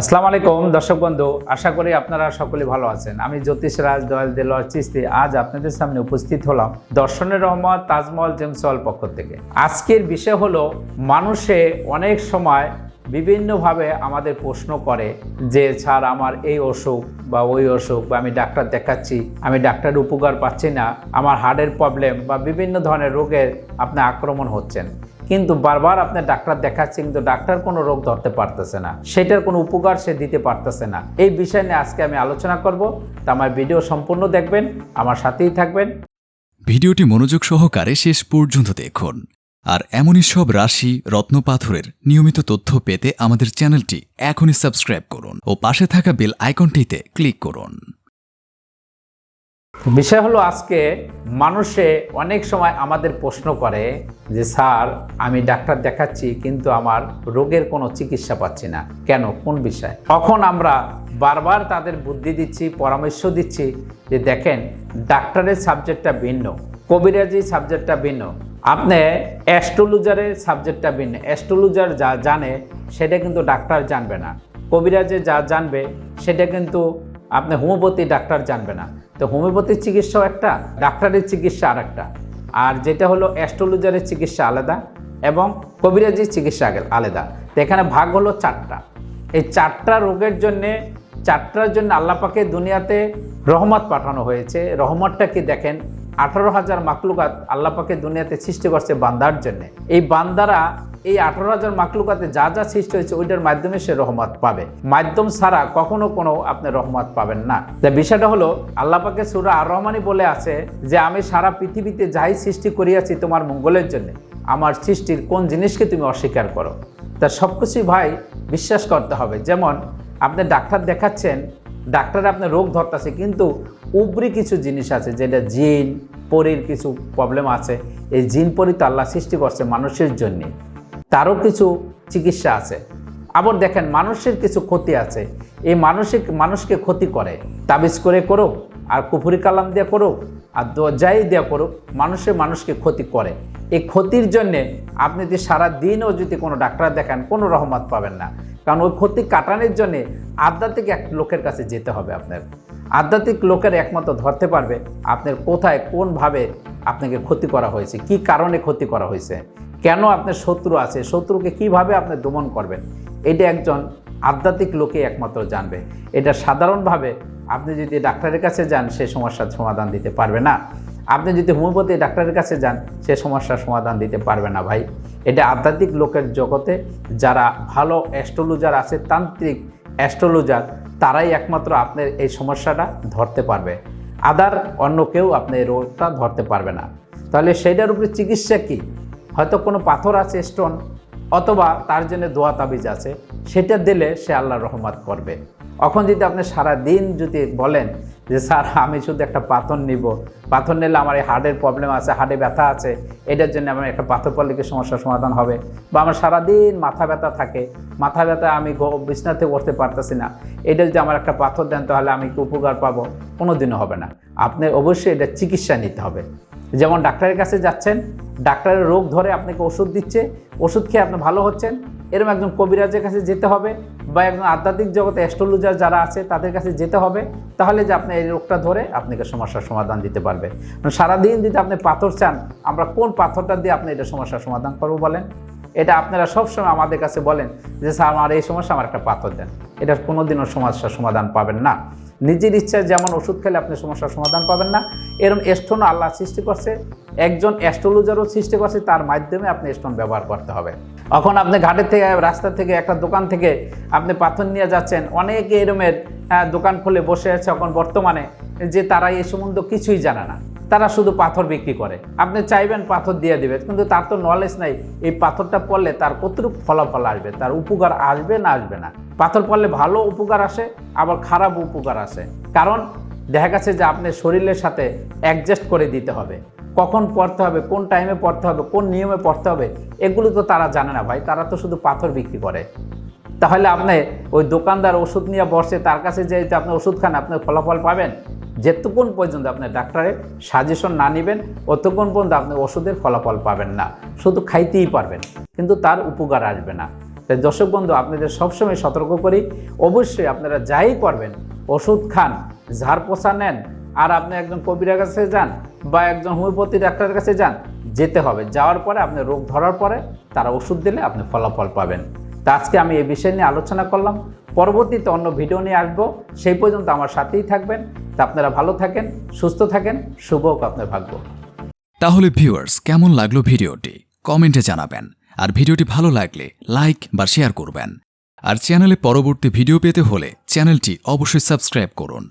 আসসালামু আলাইকুম, দর্শক বন্ধু, আশা করি আপনারা সকলে ভালো আছেন। আমি জ্যোতিষ রাজ, দয়াল দেলোয়ার চিস্তি। আজ আপনাদের সামনে উপস্থিত হলাম দর্শনের রহমত তাজমহল জেমস পক্ষ থেকে। আজকের বিষয় হলো, মানুষে অনেক সময় বিভিন্নভাবে আমাদের প্রশ্ন করে যে, স্যার, আমার এই অসুখ বা ওই অসুখ বা আমি ডাক্তার দেখাচ্ছি, আমি ডাক্তার উপকার পাচ্ছি না, আমার হার্টের প্রবলেম বা বিভিন্ন ধরনের রোগের আপনি আক্রমণ হচ্ছেন। কিন্তু বারবার আপনি ডাক্তার দেখাচ্ছেন, কিন্তু ডাক্তার কোনো রোগ ধরতে পারতেছে না। সেটার কোনো উপকার সে দিতে পারতেছে না। এই বিষয় নিয়ে আজকে আমি আলোচনা করব। তা আমার ভিডিও সম্পূর্ণ দেখবেন, আমার সাথেই থাকবেন। ভিডিওটি মনোযোগ সহকারে শেষ পর্যন্ত দেখুন। আর এমনই সব রাশি রত্নপাথরের নিয়মিত তথ্য পেতে আমাদের চ্যানেলটি এখনই সাবস্ক্রাইব করুন ও পাশে থাকা বেল আইকনটিতে ক্লিক করুন। বিষয় হলো আজকে মানুষে অনেক সময় আমাদের প্রশ্ন করে যে, স্যার, আমি ডাক্তার দেখাচ্ছি, কিন্তু আমার রোগের কোনো চিকিৎসা পাচ্ছি না। কেন? কোন বিষয়? তখন আমরা বারবার তাদের বুদ্ধি দিচ্ছি, পরামর্শ দিচ্ছি যে, দেখেন, ডাক্তারের সাবজেক্টটা ভিন্ন কবিরাজি সাবজেক্টটা ভিন্ন। আপনি অ্যাস্ট্রোলজারের সাবজেক্টটা ভিন্ন। অ্যাস্ট্রোলজার যা জানে, সেটা কিন্তু ডাক্তার জানবে না। কবিরাজে যা জানবে, সেটা কিন্তু আপনি হোমিওপ্যাথি ডাক্তার জানবে না। তো হোমিওপ্যাথির চিকিৎসাও একটা, ডাক্তারের চিকিৎসা আর একটা আর যেটা হলো অ্যাস্ট্রোলজারের চিকিৎসা আলাদা এবং কবিরাজির চিকিৎসা আলাদা। তো এখানে ভাগ হলো চারটা। এই চারটা রোগের জন্যে, চারটার জন্য আল্লাপাকে দুনিয়াতে রহমত পাঠানো হয়েছে। রহমতটা কি দেখেন? আঠারো হাজার মাকলুকাত আল্লাপাকে দুনিয়াতে সৃষ্টি করছে বান্দার জন্য। এই বান্দারা এই আঠারো হাজার মাকলুকাতে যা যা সৃষ্টি হয়েছে, ওইটার মাধ্যমে সে রহমত পাবে। মাধ্যম ছাড়া কখনো কোনো আপনি রহমত পাবেন না। তা বিষয়টা হলো আল্লাপাকে সুরা আর রহমানি বলে আছে যে, আমি সারা পৃথিবীতে যাই সৃষ্টি করিয়াছি তোমার মঙ্গলের জন্য। আমার সৃষ্টির কোন জিনিসকে তুমি অস্বীকার করো? তা সব কিছুই ভাই বিশ্বাস করতে হবে। যেমন, আপনি ডাক্তার দেখাচ্ছেন, ডাক্তার আপনার রোগ ধরতেছে, কিন্তু উপরি কিছু জিনিস আছে যেটা জিন, পরির কিছু প্রবলেম আছে। এই জিন, পরি তো আল্লাহ সৃষ্টি করছে মানুষের জন্যে। তারও কিছু চিকিৎসা আছে। আবার দেখেন, মানুষের কিছু ক্ষতি আছে। এই মানসিক মানুষকে ক্ষতি করে। তাবিজ করে করুক, আর কুফুরি কালাম দিয়ে করুক, আর দরজাই দেওয়া করুক মানুষের মানুষকে ক্ষতি করে। এই ক্ষতির জন্যে আপনি যদি সারা দিনও যদি কোনো ডাক্তার দেখান, কোনো রহমত পাবেন না। কারণ ওই ক্ষতি কাটানোর জন্যে আধ্যাত্মিক এক লোকের কাছে যেতে হবে আপনার। আধ্যাত্মিক লোকের একমাত্র ধরতে পারবে আপনার কোথায়, কোনভাবে আপনাকে ক্ষতি করা হয়েছে, কি কারণে ক্ষতি করা হয়েছে, কেন আপনার শত্রু আছে, শত্রুকে কীভাবে আপনি দমন করবেন, এটা একজন আধ্যাত্মিক লোকে একমাত্র জানবে। এটা সাধারণভাবে আপনি যদি ডাক্তারের কাছে যান, সে সমস্যার সমাধান দিতে পারবে না। আপনি যদি হোমিওপ্যাথি ডাক্তারের কাছে যান, সে সমস্যার সমাধান দিতে পারবে না ভাই। এটা আধ্যাত্মিক লোকের জগতে যারা ভালো অ্যাস্ট্রোলজার আছে, তান্ত্রিক অ্যাস্ট্রোলজার তারাই একমাত্র আপনার এই সমস্যাটা ধরতে পারবে। আদার অন্য কেউ আপনি এই রোগটা ধরতে পারবে না। তাহলে সেইটার উপরে চিকিৎসা কী? হয়তো কোনো পাথর আছে স্টোন অথবা তার জন্য দোয়া তাবিজ আছে, সেটা দিলে সে আল্লাহ রহমত করবে। এখন যদি আপনি সারা দিন যদি বলেন যে, স্যার, আমি শুধু একটা পাথর নিব। পাথর নিলে আমার এই হার্টের প্রবলেম আছে, হার্টে ব্যথা আছে। এটার জন্য আমার একটা পাথর পড়লে কি সমস্যার সমাধান হবে? বা আমার সারাদিন মাথা ব্যথা থাকে। মাথা ব্যথা আমি বিছনাতে করতে পারতেছি না। এটা যদি আমার একটা পাথর দেন, তাহলে আমি কি উপকার পাবো? কোনো দিনও হবে না। আপনি অবশ্যই এটা চিকিৎসা নিতে হবে। যেমন ডাক্তারের কাছে যাচ্ছেন, ডাক্তারের রোগ ধরে আপনাকে ওষুধ দিচ্ছে, ওষুধ খেয়ে আপনি ভালো হচ্ছেন। এরকম একজন কবিরাজের কাছে যেতে হবে। বা একজন আধ্যাত্মিক জগতে অ্যাস্ট্রোলজার যারা আছে, তাদের কাছে যেতে হবে। তাহলে যে আপনি এই রোগটা ধরে আপনাকে সমস্যার সমাধান দিতে পারবে। সারাদিন যদি আপনি পাথর চান, আমরা কোন পাথরটা দিয়ে আপনি এটা সমস্যার সমাধান করব বলেন? এটা আপনারা সবসময় আমাদের কাছে বলেন যে, স্যার, আমার এই সমস্যা, আমার একটা পাথর দেন। এটার কোনোদিনও সমস্যার সমাধান পাবেন না। নিজের ইচ্ছায় যেমন ওষুধ খেলে আপনি সমস্যার সমাধান পাবেন না এরকম স্টোন আল্লাহ সৃষ্টি করছে। একজন অ্যাস্ট্রোলজারও সৃষ্টি করছে, তার মাধ্যমে আপনি স্টোন ব্যবহার করতে হবে। এখন আপনি ঘাটের থেকে, রাস্তা থেকে, একটা দোকান থেকে আপনি পাথর নিয়ে যাচ্ছেন, অনেকে এরমের দোকান খুলে বসে আছে এখন বর্তমানে যে তারা এই সম্বন্ধে কিছুই জানে না। তারা শুধু পাথর বিক্রি করে। আপনি চাইবেন পাথর দিয়ে দিবে, কিন্তু তার তো নলেজ নাই। এই পাথরটা পড়লে তার কতটুকু ফলাফল আসবে? তার উপকার আসবে না আসবে না? পাথর পড়লে ভালো উপকার আসে, আবার খারাপ উপকার আসে। কারণ দেখা গেছে যে আপনার শরীরের সাথে অ্যাডজাস্ট করে দিতে হবে। কখন পড়তে হবে, কোন টাইমে পড়তে হবে, কোন নিয়মে পড়তে হবে, এগুলো তো তারা জানে না ভাই, তারা তো শুধু পাথর বিক্রি করে। তাহলে আপনি ওই দোকানদার ওষুধ নিয়ে বসে, তার কাছে যে আপনি ওষুধ খান, আপনি ফলাফল পাবেন? যেতক্ষণ পর্যন্ত আপনি ডাক্তারের সাজেশন না নেবেন অতক্ষণ পর্যন্ত আপনি ওষুধের ফলাফল পাবেন না। শুধু খাইতেই পারবেন, কিন্তু তার উপকার আসবে না। তাই দর্শক বন্ধু, আপনাদের সবসময় সতর্ক করি, অবশ্যই আপনারা যাই করবেন ওষুধ খান, ঝাড় পোষা নেন, আর আপনি একজন কবিরার কাছে যান বা একজন হোমিওপ্যাথি ডাক্তারের কাছে যান, যেতে হবে। যাওয়ার পরে আপনি রোগ ধরার পরে তারা ওষুধ দিলে আপনি ফলাফল পাবেন। তা আজকে আমি এই বিষয় নিয়ে আলোচনা করলাম। পরবর্তীতে অন্য ভিডিও নিয়ে আসব। সেই পর্যন্ত আমার সাথেই থাকবেন। তা আপনারা ভালো থাকেন, সুস্থ থাকেন। শুভ হোক আপনার ভাগ্য। তাহলে ভিউয়ার্স কেমন লাগল ভিডিওটি? কমেন্টে জানাবেন। আর ভিডিওটি ভালো লাগলে লাইক বা শেয়ার করবেন। আর চ্যানেলে পরবর্তী ভিডিও পেতে হলে চ্যানেলটি অবশ্যই সাবস্ক্রাইব করুন।